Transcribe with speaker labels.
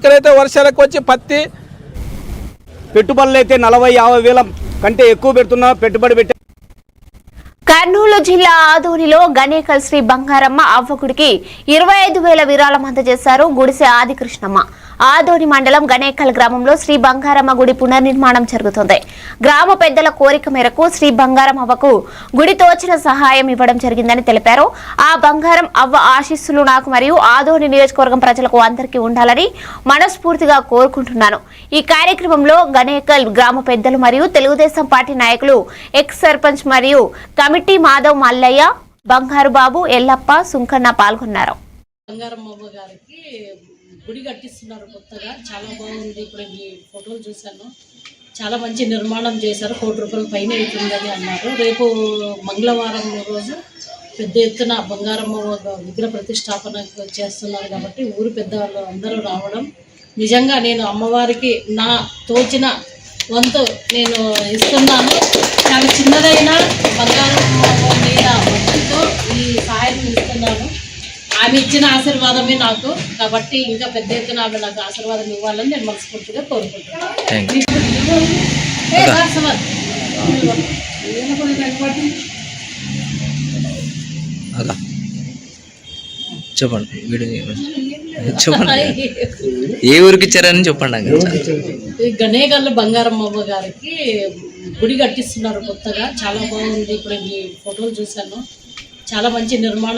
Speaker 1: ఇక్కడైతే వర్షాలకు వచ్చి పత్తి
Speaker 2: పెట్టుబడులు అయితే నలభై యాభై వేల కంటే ఎక్కువ పెడుతున్నా పెట్టుబడి పెట్టే
Speaker 3: కర్నూలు జిల్లా ఆదోనిలో గణేకల్ శ్రీ బంగారమ్మ అవ్వగుడికి ఇరవై ఐదు వేల విరాళం అందజేశారు గుడిసె ఆదికృష్ణమ్మ. ఆదోని మండలం గణేకల్ గ్రామంలో శ్రీ బంగారమ్మ గుడి పునర్నిర్మాణం జరుగుతుంది. గ్రామ పెద్దల కోరిక మేరకు శ్రీ బంగారమ్మకు అవ్వకు గుడి తోచిన సహాయం ఇవ్వడం జరిగిందని తెలిపారు. ఆ బంగారం అవ్వ ఆశీస్సులు నాకు మరియు ఆదోని నియోజకవర్గం ప్రజలకు అందరికీ ఉండాలని మనస్ఫూర్తిగా కోరుకుంటున్నాను. ఈ కార్యక్రమంలో గణేకల్ గ్రామ పెద్దలు మరియు తెలుగుదేశం పార్టీ నాయకులు ఎక్స్ సర్పంచ్ మరియు కమిటీ మాధవ్ మల్లయ్య బంగారు బాబు ఎల్లప్ప సుంకన్న పాల్గొన్నారు.
Speaker 4: బంగారమ్మ గారికి గుడి కట్టిస్తున్నారు కొత్తగా. చాలా బాగుంది. ఇప్పుడు ఈ ఫోటోలు చూశాను. చాలా మంచి నిర్మాణం చేశారు. కోటి రూపాయల పైన అవుతుందని అన్నారు. రేపు మంగళవారం రోజు పెద్ద ఎత్తున బంగారమ్మ విగ్రహ ప్రతిష్టాపన చేస్తున్నారు కాబట్టి ఊరు పెద్దవాళ్ళు అందరూ రావడం నిజంగా నేను అమ్మవారికి నా తోచిన వంతు నేను ఇస్తున్నాను. చాలా చిన్నదైన ఆమె ఇచ్చిన ఆశీర్వాదమే నాకు. కాబట్టి ఇంకా పెద్ద ఎత్తున ఆమె నాకు ఆశీర్వాదం ఇవ్వాలని నేను మనస్ఫూర్తిగా కోరుకుంటున్నాను.
Speaker 5: చెప్పండి చెప్పండి. ఏ ఊరికి ఇచ్చారని చెప్పండి
Speaker 4: గణేగల్లు బంగారమ్మ గారికి గుడి కట్టిస్తున్నారు కొత్తగా. చాలా బాగుంది. ఇప్పుడు ఈ ఫోటోలు చూశాను. చాలా మంచి నిర్మాణం